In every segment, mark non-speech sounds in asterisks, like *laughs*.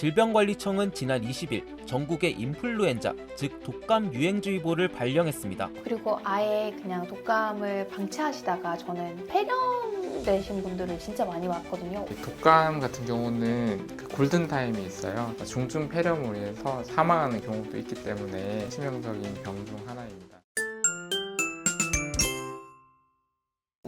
질병관리청은 지난 20일 전국의 인플루엔자, 즉 독감 유행주의보를 발령했습니다. 그리고 아예 그냥 독감을 방치하시다가 저는 폐렴 되신 분들을 진짜 많이 봤거든요. 독감 같은 경우는 그 골든 타임이 있어요. 그러니까 중증 폐렴으로 인해서 사망하는 경우도 있기 때문에 치명적인 병 중 하나입니다.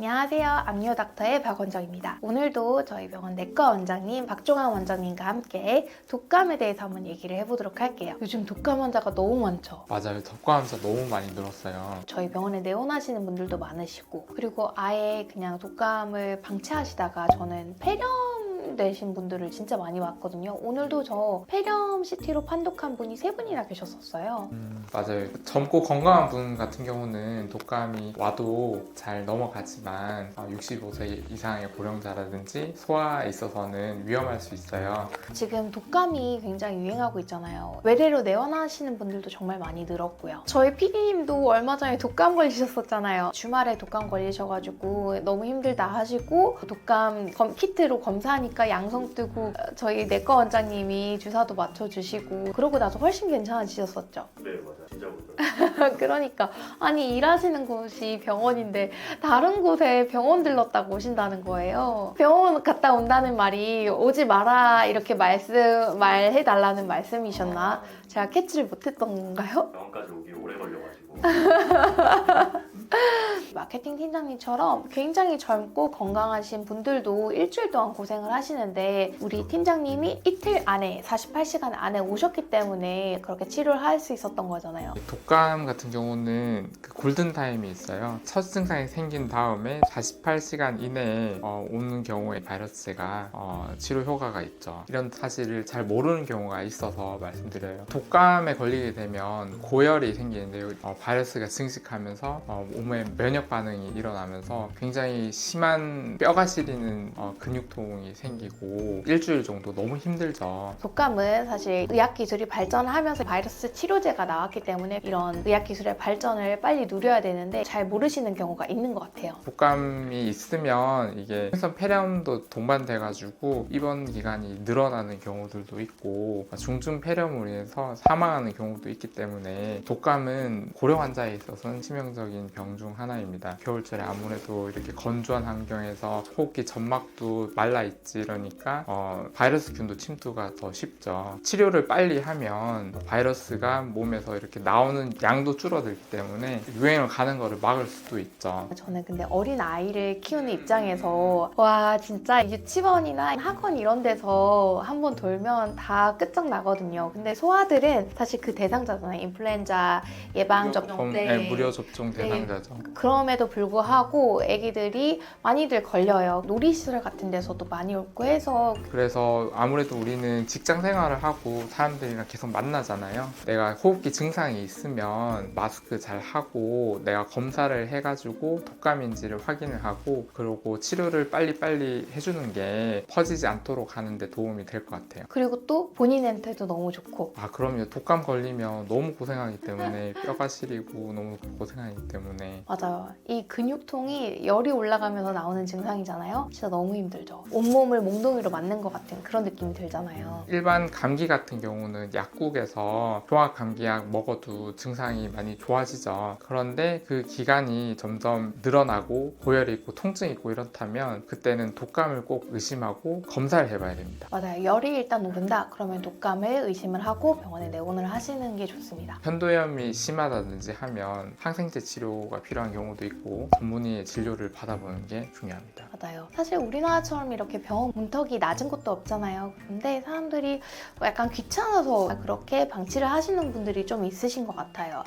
안녕하세요. 악녀 닥터의 박 원장입니다. 오늘도 저희 병원 내과 원장님 박종환 원장님과 함께 독감에 대해서 한번 얘기를 해보도록 할게요. 요즘 독감 환자가 너무 많죠. 맞아요. 독감 환자 너무 많이 늘었어요. 저희 병원에 내원하시는 분들도 많으시고 그리고 아예 그냥 독감을 방치하시다가 저는 폐렴 되신 분들을 진짜 많이 봤거든요. 오늘도 저 폐렴 CT로 판독한 분이 세 분이나 계셨었어요. 음, 맞아요. 젊고 건강한 분 같은 경우는 독감이 와도 잘 넘어가지만 65세 이상의 고령자라든지 소아에 있어서는 위험할 수 있어요. 지금 독감이 굉장히 유행하고 있잖아요. 외래로 내원하시는 분들도 정말 많이 늘었고요. 저희 PD님도 얼마 전에 독감 걸리셨었잖아요. 주말에 독감 걸리셔가지고 너무 힘들다 하시고 독감 검- 키트로 검사하니까 양성 뜨고 저희 내과 원장님이 주사도 맞춰주시고 그러고 나서 훨씬 괜찮아지셨었죠. 네 맞아요 진짜 그래요 *laughs* 그러니까 아니 일하시는 곳이 병원인데 다른 곳에 병원 들렀다고 오신다는 거예요. 병원 갔다 온다는 말이 오지 마라 이렇게 말씀 말해 달라는 말씀이셨나? 제가 캐치를 못했던 건가요? 병원까지 오기 오래 걸려가지고 *laughs* *laughs* 마케팅 팀장님처럼 굉장히 젊고 건강하신 분들도 일주일 동안 고생을 하시는데 우리 팀장님이 이틀 안에 48시간 안에 오셨기 때문에 그렇게 치료를 할 수 있었던 거잖아요. 독감 같은 경우는 그 골든 타임이 있어요. 첫 증상이 생긴 다음에 48시간 이내에 어, 오는 경우에 바이러스가 어, 치료 효과가 있죠. 이런 사실을 잘 모르는 경우가 있어서 말씀드려요. 독감에 걸리게 되면 고열이 생기는데요. 어, 바이러스가 증식하면서 어, 몸에 면역 반응이 일어나면서 굉장히 심한 뼈가 시리는 어, 근육통이 생기고 일주일 정도 너무 힘들죠. 독감은 사실 의학 기술이 발전하면서 바이러스 치료제가 나왔기 때문에 이런 의학 기술의 발전을 빨리 누려야 되는데 잘 모르시는 경우가 있는 것 같아요. 독감이 있으면 이게 생선 폐렴도 동반돼가지고 입원 기간이 늘어나는 경우들도 있고 중증 폐렴으로 인해서 사망하는 경우도 있기 때문에 독감은 고령 환자에 있어서는 치명적인 병중 하나입니다. 겨울철에 아무래도 이렇게 건조한 환경에서 호흡기 점막도 말라 있지 이러니까 어, 바이러스균도 침투가 더 쉽죠. 치료를 빨리 하면 바이러스가 몸에서 이렇게 나오는 양도 줄어들기 때문에 유행을 가는 거를 막을 수도 있죠. 저는 근데 어린 아이를 키우는 입장에서 와 진짜 유치원이나 학원 이런 데서 한번 돌면 다 끝장나거든요. 근데 소아들은 사실 그 대상자잖아요. 인플루엔자 예방 접종 검- 때 네, 무료 접종 네. 대상자 죠. 그럼에도 불구하고 아기들이 많이들 걸려요. 놀이시설 같은 데서도 많이 오고 해서 그래서 아무래도 우리는 직장 생활을 하고 사람들이랑 계속 만나잖아요. 내가 호흡기 증상이 있으면 마스크 잘 하고 내가 검사를 해가지고 독감인지를 확인을 하고 그리고 치료를 빨리빨리 해주는 게 퍼지지 않도록 하는데 도움이 될 것 같아요. 그리고 또 본인한테도 너무 좋고 아 그럼요. 독감 걸리면 너무 고생하기 때문에 뼈가 시리고 너무 고생하기 때문에 맞아요. 이 근육통이 열이 올라가면서 나오는 증상이잖아요. 진짜 너무 힘들죠. 온몸을 몽둥이로 맞는 것 같은 그런 느낌이 들잖아요. 일반 감기 같은 경우는 약국에서 종합 감기약 먹어도 증상이 많이 좋아지죠. 그런데 그 기간이 점점 늘어나고 고열이 있고 통증이 있고 이렇다면 그때는 독감을 꼭 의심하고 검사를 해봐야 됩니다. 맞아요. 열이 일단 오른다. 그러면 독감을 의심을 하고 병원에 내원을 하시는 게 좋습니다. 편도염이 심하다든지 하면 항생제 치료 가 필요한 경우도 있고 전문의의 진료를 받아보는 게 중요합니다. 맞아요. 사실 우리나라처럼 이렇게 병원 문턱이 낮은 곳도 없잖아요. 근데 사람들이 약간 귀찮아서 그렇게 방치를 하시는 분들이 좀 있으신 것 같아요.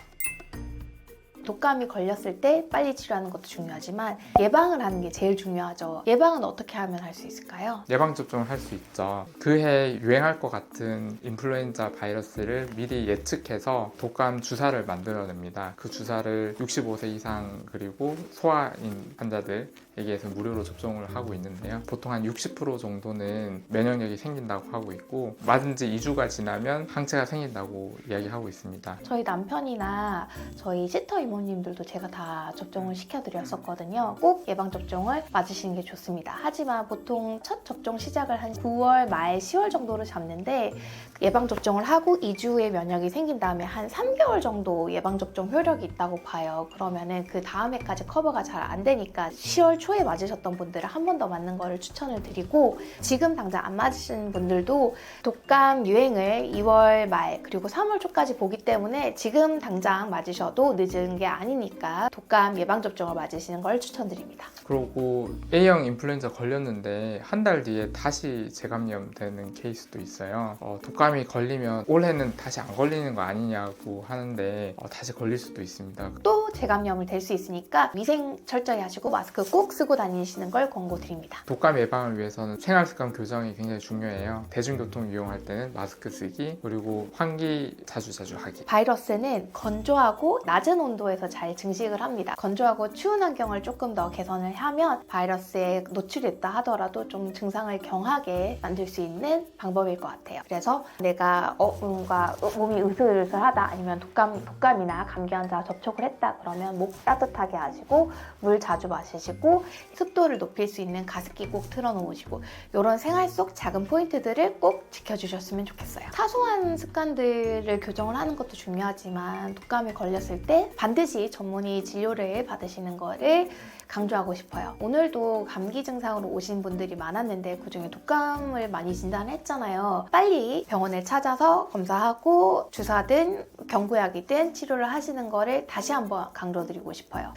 독감이 걸렸을 때 빨리 치료하는 것도 중요하지만 예방을 하는 게 제일 중요하죠. 예방은 어떻게 하면 할 수 있을까요? 예방 접종을 할 수 있죠. 그해 유행할 것 같은 인플루엔자 바이러스를 미리 예측해서 독감 주사를 만들어냅니다. 그 주사를 65세 이상 그리고 소아인 환자들 여기에서 무료로 접종을 하고 있는데요. 보통 한 60% 정도는 면역력이 생긴다고 하고 있고 맞은 지 2주가 지나면 항체가 생긴다고 이야기하고 있습니다. 저희 남편이나 저희 시터 이모님들도 제가 다 접종을 시켜드렸었거든요. 꼭 예방접종을 맞으시는 게 좋습니다. 하지만 보통 첫 접종 시작을 한 9월 말 10월 정도로 잡는데 예방접종을 하고 2주의 면역이 생긴 다음에 한 3개월 정도 예방접종 효력이 있다고 봐요. 그러면은 그 다음에까지 커버가 잘 안 되니까 10월 초에 맞으셨던 분들은 한 번 더 맞는 거를 추천을 드리고 지금 당장 안 맞으시는 분들도 독감 유행을 2월 말 그리고 3월 초까지 보기 때문에 지금 당장 맞으셔도 늦은 게 아니니까 독감 예방접종을 맞으시는 걸 추천드립니다. 그리고 A형 인플루엔자 걸렸는데 한 달 뒤에 다시 재감염 되는 케이스도 있어요. 어, 독감이 걸리면 올해는 다시 안 걸리는 거 아니냐고 하는데 어, 다시 걸릴 수도 있습니다. 또 재감염을 될 수 있으니까 위생 철저히 하시고 마스크 꼭 쓰고 다니시는 걸 권고드립니다. 독감 예방을 위해서는 생활습관 교정이 굉장히 중요해요. 대중교통 이용할 때는 마스크 쓰기 그리고 환기 자주 자주 하기. 바이러스는 건조하고 낮은 온도에서 잘 증식을 합니다. 건조하고 추운 환경을 조금 더 개선을 하면 바이러스에 노출됐다 하더라도 좀 증상을 경하게 만들 수 있는 방법일 것 같아요. 그래서 내가 어, 뭔가 몸이 으슬으슬하다 아니면 독감, 독감이나 감기 환자 접촉을 했다 그러면 목 따뜻하게 하시고 물 자주 마시시고 습도를 높일 수 있는 가습기 꼭 틀어놓으시고 이런 생활 속 작은 포인트들을 꼭 지켜주셨으면 좋겠어요. 사소한 습관들을 교정을 하는 것도 중요하지만 독감에 걸렸을 때 반드시 전문의 진료를 받으시는 거를 강조하고 싶어요. 오늘도 감기 증상으로 오신 분들이 많았는데 그중에 독감을 많이 진단했잖아요. 빨리 병원에 찾아서 검사하고 주사든 경구약이든 치료를 하시는 거를 다시 한번 강조드리고 싶어요.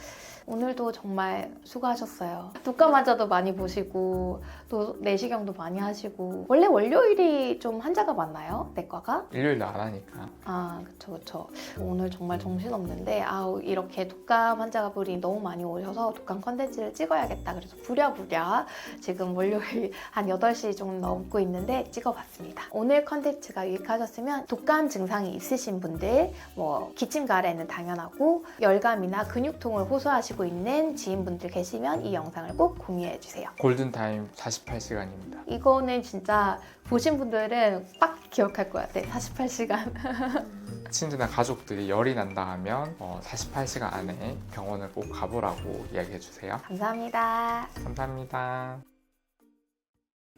오늘도 정말 수고하셨어요. 독감 환자도 많이 보시고 또 내시경도 많이 하시고 원래 월요일이 좀 환자가 많나요? 내과가? 일요일도 안 하니까. 아 그쵸 그쵸 오늘 정말 정신없는데 아우 이렇게 독감 환자가 분이 너무 많이 오셔서 독감 컨텐츠를 찍어야겠다 그래서 부랴부랴 지금 월요일 한 8시 좀 넘고 있는데 찍어봤습니다 오늘 컨텐츠가 유익하셨으면 독감 증상이 있으신 분들 뭐 기침 가래는 당연하고 열감이나 근육통을 호소하시고 있는 지인분들 계시면 이 영상을 꼭 공유해 주세요 골든타임 48시간입니다. 이거는 진짜 보신 분들은 빡 기억할 것 같아 48시간 *laughs* 친지나 가족들이 열이 난다 하면 어, 48시간 안에 병원을 꼭 가보라고 이야기해 주세요. 감사합니다 감사합니다.